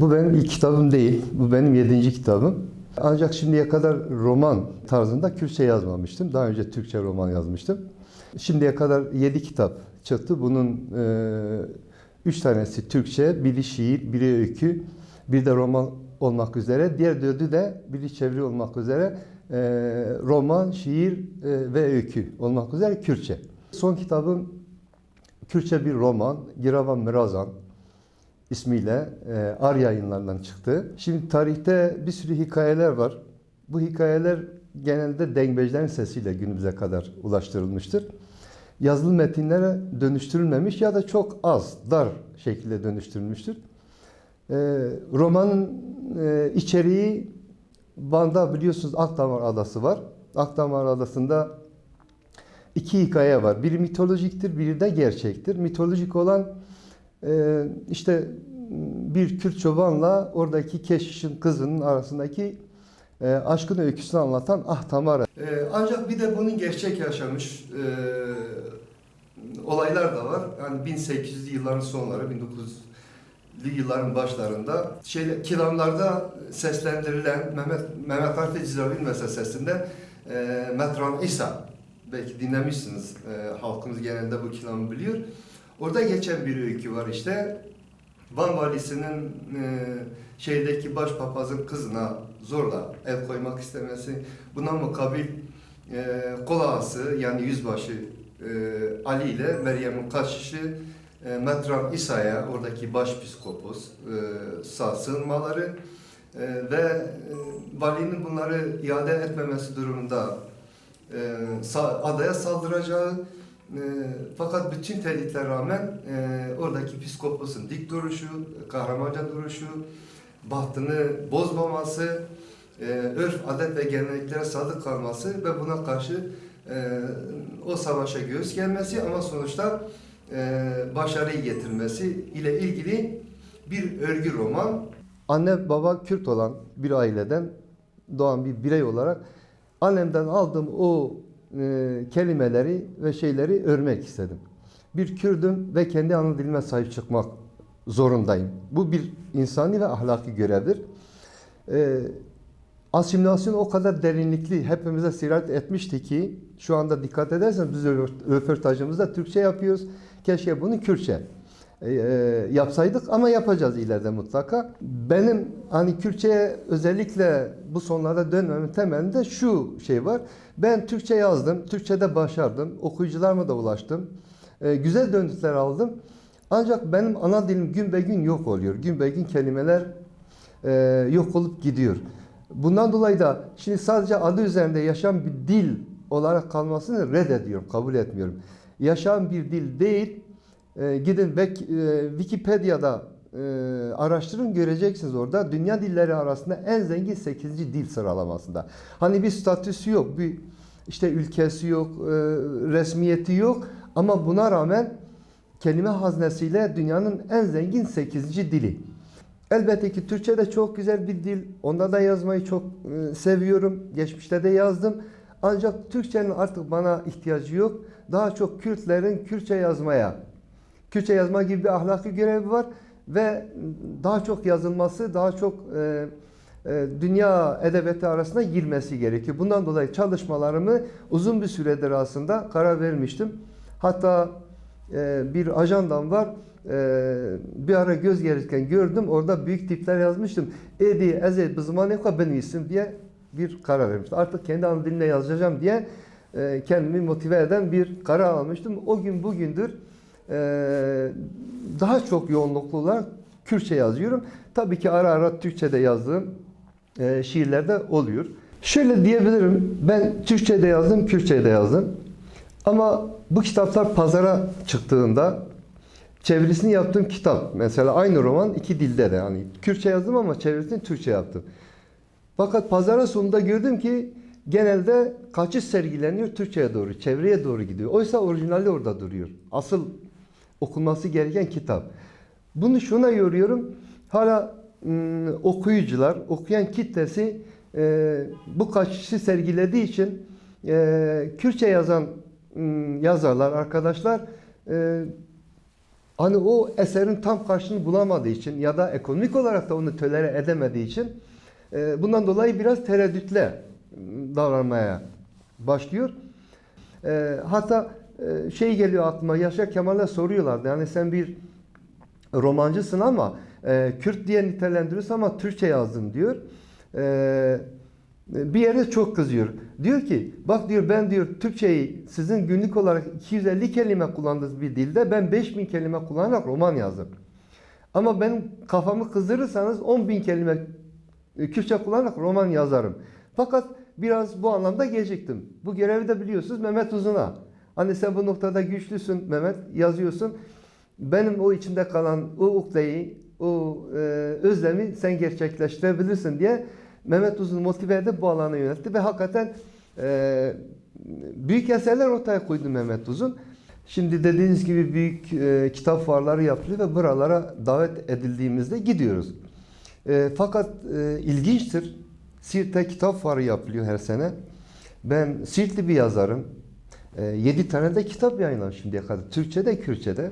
Bu benim ilk kitabım değil. Bu benim yedinci kitabım. Ancak şimdiye kadar roman tarzında Kürtçe yazmamıştım. Daha önce Türkçe roman yazmıştım. Şimdiye kadar yedi kitap çıktı. Bunun e, üç tanesi Türkçe, biri şiir, biri öykü, bir de roman olmak üzere. Diğer dördü de biri çeviri olmak üzere e, roman, şiir e, ve öykü olmak üzere Kürtçe. Son kitabım Kürtçe bir roman, Giravan Mirazan ismiyle e, Ar yayınlarından çıktı. Şimdi tarihte bir sürü hikayeler var. Bu hikayeler genelde dengbejlerin sesiyle günümüze kadar ulaştırılmıştır. Yazılı metinlere dönüştürülmemiş ya da çok az, dar şekilde dönüştürülmüştür. E, romanın e, içeriği Van'da biliyorsunuz Akdamar Adası var. Akdamar Adası'nda iki hikaye var. Biri mitolojiktir, biri de gerçektir. Mitolojik olan işte bir Kürt çobanla oradaki keşişin kızının arasındaki e, aşkın öyküsünü anlatan Ah Tamara. E, ancak bir de bunun gerçek yaşamış e, olaylar da var. Yani 1800'lü yılların sonları, 1900'lü yılların başlarında şey, kilamlarda seslendirilen Mehmet Mehmet Arif Cizavil meselesinde e, Metran İsa belki dinlemişsiniz. E, halkımız genelde bu kilamı biliyor. Orada geçen bir öykü var işte. Van valisinin e, şeydeki başpapazın kızına zorla el koymak istemesi. Buna mukabil e, kol ağası yani yüzbaşı e, Ali ile Meryem'in kaçışı e, Metran İsa'ya oradaki başpiskopos e, sağ sığınmaları e, ve e, valinin bunları iade etmemesi durumunda e, adaya saldıracağı e, fakat bütün tehditlere rağmen e, oradaki piskoposun dik duruşu, kahramanca duruşu, bahtını bozmaması, e, örf, adet ve geleneklere sadık kalması ve buna karşı e, o savaşa göğüs gelmesi ama sonuçta e, başarıyı getirmesi ile ilgili bir örgü roman. Anne baba Kürt olan bir aileden doğan bir birey olarak annemden aldığım o e, kelimeleri ve şeyleri örmek istedim. Bir Kürdüm ve kendi ana dilime sahip çıkmak zorundayım. Bu bir insani ve ahlaki görevdir. E, asimilasyon o kadar derinlikli hepimize sirayet etmişti ki şu anda dikkat ederseniz biz röportajımızda Türkçe yapıyoruz. Keşke bunu Kürtçe e, e, yapsaydık ama yapacağız ileride mutlaka. Benim hani Kürtçe'ye özellikle bu sonlarda dönmemin temelinde şu şey var. Ben Türkçe yazdım, Türkçe'de başardım, okuyucularıma da ulaştım. E, güzel döndükler aldım. Ancak benim ana dilim gün be gün yok oluyor. Gün be gün kelimeler yok olup gidiyor. Bundan dolayı da şimdi sadece adı üzerinde yaşayan bir dil olarak kalmasını reddediyorum, kabul etmiyorum. Yaşayan bir dil değil, e, gidin e, Wikipedia'da e, araştırın göreceksiniz orada dünya dilleri arasında en zengin 8. dil sıralamasında. Hani bir statüsü yok, bir işte ülkesi yok, e, resmiyeti yok ama buna rağmen kelime haznesiyle dünyanın en zengin 8. dili. Elbette ki Türkçe de çok güzel bir dil. Onda da yazmayı çok seviyorum. Geçmişte de yazdım. Ancak Türkçenin artık bana ihtiyacı yok. Daha çok Kürtlerin Kürtçe yazmaya, Kürtçe yazma gibi bir ahlaki görevi var ve daha çok yazılması, daha çok e, e, dünya edebiyatı arasında girmesi gerekiyor. Bundan dolayı çalışmalarımı uzun bir süredir aslında karar vermiştim. Hatta e, bir ajandam var. E, bir ara göz gelirken gördüm. Orada büyük tipler yazmıştım. Edi, ezet, bızmaneka ben isim diye bir karar vermiştim. Artık kendi ana dilimle yazacağım diye e, kendimi motive eden bir karar almıştım. O gün bugündür daha çok yoğunluklu olarak Kürtçe yazıyorum. Tabii ki ara ara Türkçe'de yazdığım e, şiirler de oluyor. Şöyle diyebilirim. Ben Türkçe'de yazdım, Kürtçe'de yazdım. Ama bu kitaplar pazara çıktığında çevirisini yaptığım kitap mesela aynı roman iki dilde de hani Kürtçe yazdım ama çevirisini Türkçe yaptım. Fakat pazara sonunda gördüm ki genelde kaçış sergileniyor Türkçe'ye doğru, çevreye doğru gidiyor. Oysa orijinali orada duruyor. Asıl okunması gereken kitap. Bunu şuna yoruyorum. Hala ım, okuyucular, okuyan kitlesi bu kaçışı sergilediği için e, Kürtçe yazan ım, yazarlar, arkadaşlar e, hani o eserin tam karşılığını bulamadığı için ya da ekonomik olarak da onu tölere edemediği için bundan dolayı biraz tereddütle davranmaya başlıyor. Hatta şey geliyor aklıma Yaşar Kemal'e soruyorlardı. Yani sen bir romancısın ama e, Kürt diye nitelendiriyorsun ama Türkçe yazdın diyor. E, bir yere çok kızıyor. Diyor ki bak diyor ben diyor Türkçeyi sizin günlük olarak 250 kelime kullandığınız bir dilde ben 5000 kelime kullanarak roman yazdım. Ama benim kafamı kızdırırsanız 10 bin kelime e, Kürtçe kullanarak roman yazarım. Fakat biraz bu anlamda geciktim. Bu görevi de biliyorsunuz Mehmet Uzun'a. Hani sen bu noktada güçlüsün Mehmet yazıyorsun. Benim o içinde kalan o ukdeyi, o e, özlemi sen gerçekleştirebilirsin diye Mehmet Uzun motive edip bu alana yöneltti ve hakikaten e, büyük eserler ortaya koydu Mehmet Uzun. Şimdi dediğiniz gibi büyük e, kitap fuarları yapılıyor ve buralara davet edildiğimizde gidiyoruz. E, fakat e, ilginçtir. Siirt'te kitap fuarı yapılıyor her sene. Ben Siirtli bir yazarım. E, 7 tane de kitap yayınladım şimdiye kadar. Türkçe'de, Kürtçe'de.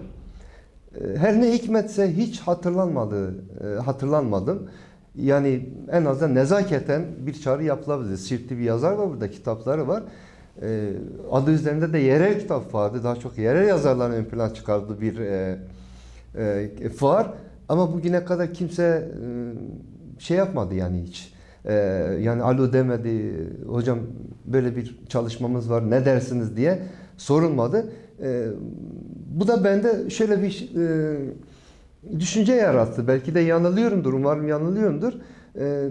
E, Her ne hikmetse hiç hatırlanmadı, e, hatırlanmadım. Yani en azından nezaketen bir çağrı yapılabilir. Siirtli bir yazar var burada, kitapları var. E, adı üzerinde de yerel kitap fuarı, daha çok yerel yazarların ön plana çıkardığı bir e, e, fuar. Ama bugüne kadar kimse e, şey yapmadı yani hiç. E, yani alo demedi, hocam böyle bir çalışmamız var ne dersiniz diye sorulmadı. E, bu da bende şöyle bir e, düşünce yarattı. Belki de yanılıyorumdur, umarım yanılıyorumdur. E,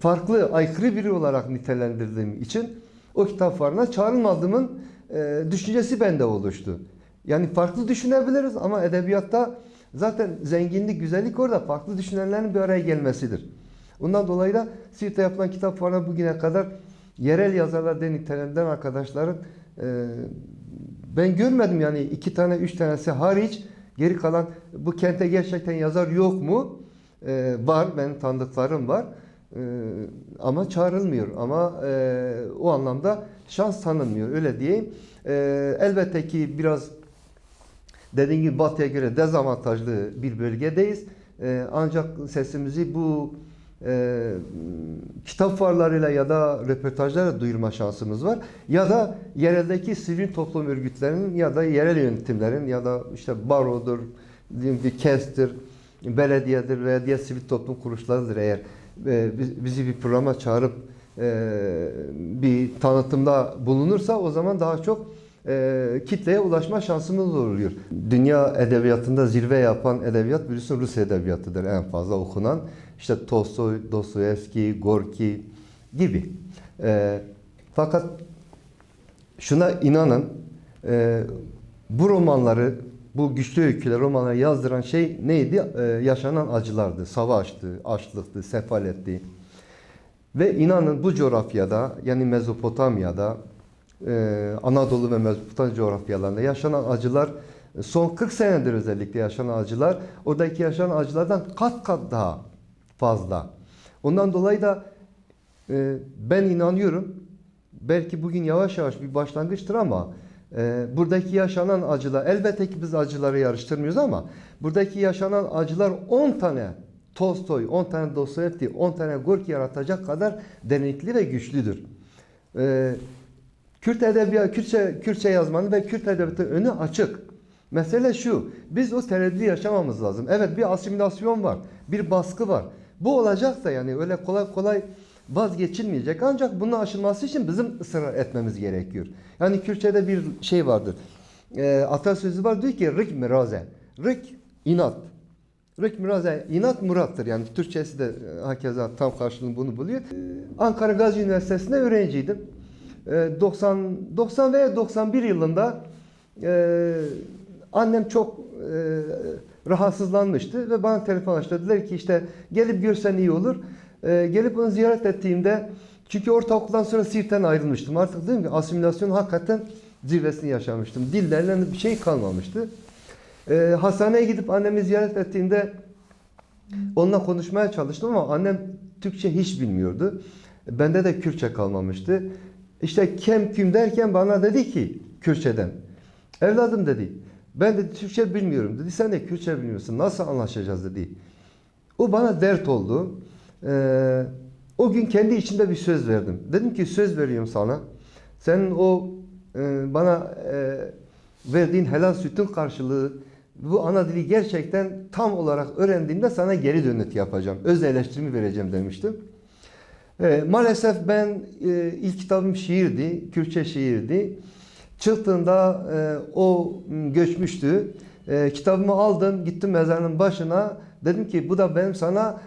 farklı, aykırı biri olarak nitelendirdiğim için o kitap fuarına çağrılmadığımın e, düşüncesi bende oluştu. Yani farklı düşünebiliriz ama edebiyatta zaten zenginlik, güzellik orada farklı düşünenlerin bir araya gelmesidir. Ondan dolayı da Siirt'te yapılan kitap fuarına bugüne kadar yerel yazarlar diye nitelendirilen arkadaşların e, ben görmedim yani iki tane, üç tanesi hariç geri kalan bu kente gerçekten yazar yok mu? E, var, benim tanıdıklarım var. E, ama çağrılmıyor. Ama e, o anlamda şans tanınmıyor. Öyle diyeyim. E, elbette ki biraz dediğim gibi Batı'ya göre dezavantajlı bir bölgedeyiz. E, ancak sesimizi bu e, kitap fuarlarıyla ya da röportajlarla duyurma şansımız var. Ya da yereldeki sivil toplum örgütlerinin ya da yerel yönetimlerin ya da işte barodur, ki KES'tir, belediyedir veya diğer sivil toplum kuruluşlarıdır eğer e, biz- bizi bir programa çağırıp e, bir tanıtımda bulunursa o zaman daha çok e, kitleye ulaşma şansımız oluyor. Dünya edebiyatında zirve yapan edebiyat biliyorsun Rus edebiyatıdır en fazla okunan. İşte Tolstoy, Dostoyevski, Gorki gibi. E, fakat şuna inanın e, bu romanları bu güçlü öyküler romanları yazdıran şey neydi? E, yaşanan acılardı. Savaştı, açlıktı, sefaletti. Ve inanın bu coğrafyada yani Mezopotamya'da e, Anadolu ve Mezopotamya coğrafyalarında yaşanan acılar e, son 40 senedir özellikle yaşanan acılar oradaki yaşanan acılardan kat kat daha fazla. Ondan dolayı da e, ben inanıyorum belki bugün yavaş yavaş bir başlangıçtır ama e, buradaki yaşanan acılar elbette ki biz acıları yarıştırmıyoruz ama buradaki yaşanan acılar 10 tane Tolstoy, 10 tane Dostoyevski, 10 tane Gorki yaratacak kadar derinlikli ve güçlüdür. E, Kürt edebiyatı, Kürtçe, Kürtçe yazmanın ve Kürt edebiyatı önü açık. Mesele şu, biz o tereddütü yaşamamız lazım. Evet bir asimilasyon var, bir baskı var. Bu olacak da yani öyle kolay kolay vazgeçilmeyecek. Ancak bunun aşılması için bizim ısrar etmemiz gerekiyor. Yani Kürtçe'de bir şey vardır. E, atasözü var diyor ki rik miraze. Rik inat. Rik miraze inat murattır. Yani Türkçesi de e, hakeza tam karşılığını bunu buluyor. E, Ankara Gazi Üniversitesi'nde öğrenciydim. E, 90 90 veya 91 yılında e, annem çok e, rahatsızlanmıştı ve bana telefon açtı. Dediler ki işte gelip görsen iyi olur. E, gelip onu ziyaret ettiğimde çünkü ortaokuldan sonra Siirt'ten ayrılmıştım. Artık dedim ki asimilasyon hakikaten zirvesini yaşamıştım. Dillerle bir şey kalmamıştı. E, hastaneye gidip annemi ziyaret ettiğimde onunla konuşmaya çalıştım ama annem Türkçe hiç bilmiyordu. Bende de Kürtçe kalmamıştı. İşte kem küm derken bana dedi ki Kürtçeden. Evladım dedi. Ben dedi Türkçe bilmiyorum dedi. Sen de Kürtçe bilmiyorsun. Nasıl anlaşacağız dedi. O bana dert oldu. Ee, o gün kendi içinde bir söz verdim. Dedim ki söz veriyorum sana. Senin o e, bana e, verdiğin helal sütün karşılığı bu ana dili gerçekten tam olarak öğrendiğimde sana geri dönüt yapacağım. Öz eleştirimi vereceğim demiştim. E, maalesef ben e, ilk kitabım şiirdi, Kürtçe şiirdi. Çıktığında e, o göçmüştü. E, kitabımı aldım, gittim mezarın başına. Dedim ki bu da benim sana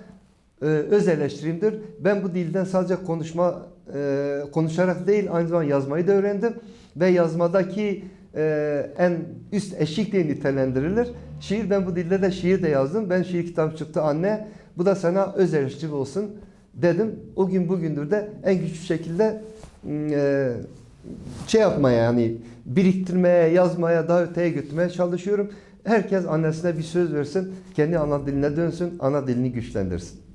e, öz eleştirimdir. Ben bu dilden sadece konuşma e, konuşarak değil aynı zamanda yazmayı da öğrendim ve yazmadaki e, en üst eşik diye nitelendirilir. Şiir ben bu dilde de şiir de yazdım. Ben şiir kitabı çıktı anne. Bu da sana öz eleştiri olsun dedim. O gün bugündür de en güçlü şekilde e, şey yapmaya yani biriktirmeye, yazmaya, daha öteye götürmeye çalışıyorum. Herkes annesine bir söz versin, kendi ana diline dönsün, ana dilini güçlendirsin.